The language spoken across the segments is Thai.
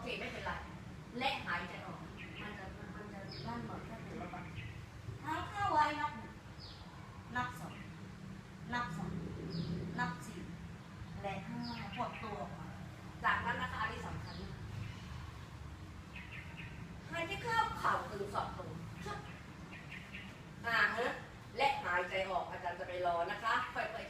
เคไม่เป็นไร และหายใจออก มันจะมันจะด้านหมดแค่เถือว่าหายเข้าไว้นับหนึ่งนับสองนับสองนับสี่และห้าปวดตัวออกจากนั้นนะคะอันที่สำคัญหายใจเข้าเข่าตึงสอบตรงอ่าฮะและหายใจออกอาจารย์จะไปรอนะคะค่อยๆ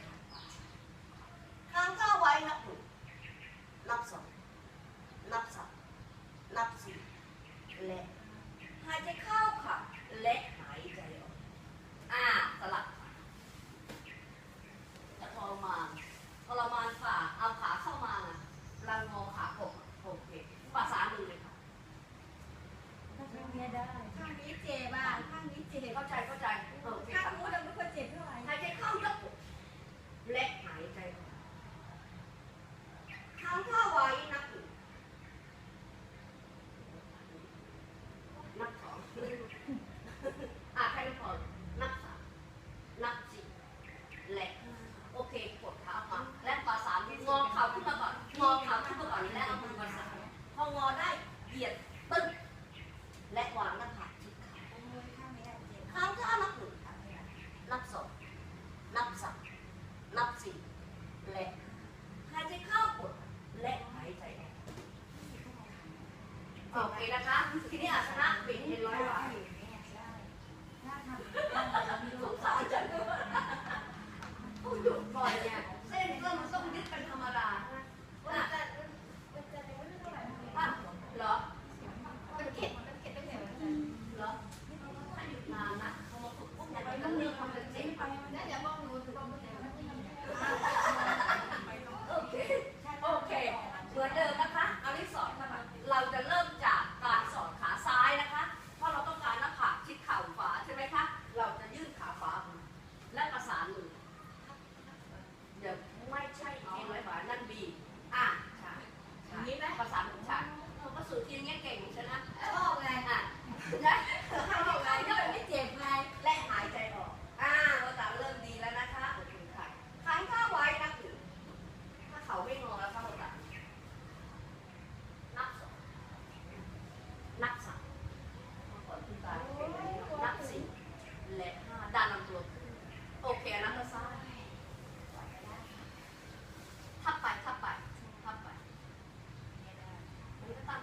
โอเคนะคะทีนี้อาชนะปิดเป็นร้อย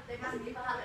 对吧？你发的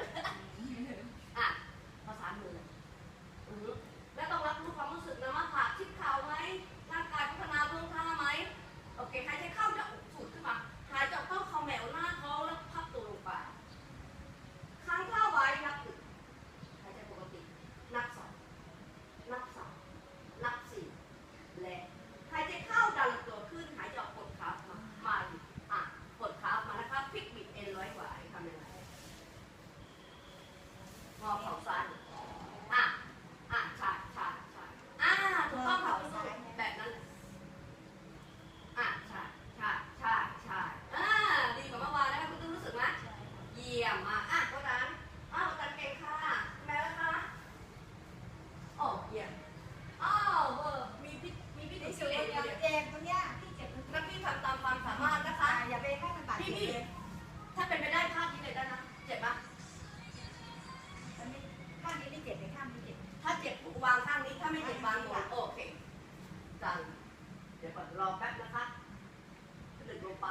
รอแป๊บนะคะผลึกลงไป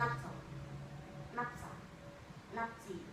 ナッツナッツナッツ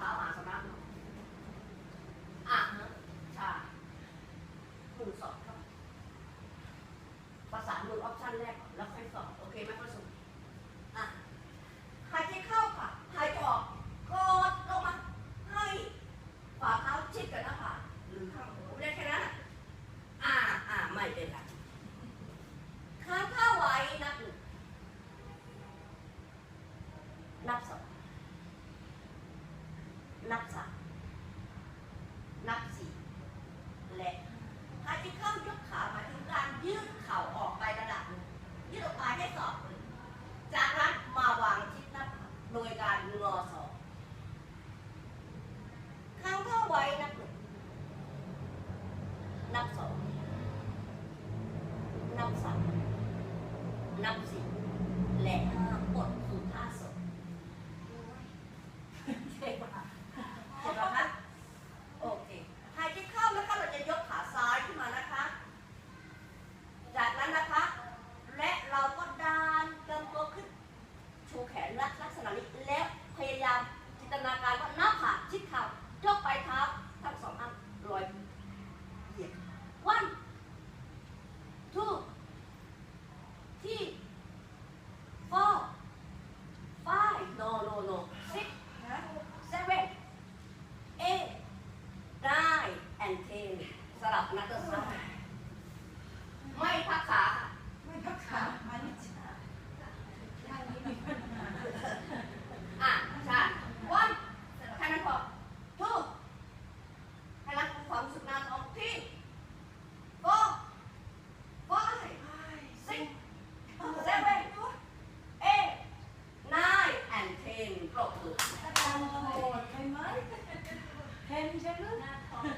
Mama. สามนับสี่และหายใจเข้ายกขามาถึงการยืดเข่าออกไประดับยืดออกไปให้สอบจากนั้นมาวางชิดหน้าโดยการงอสอกครั้งเท้าไว้นับหนึ่งนับสอง General.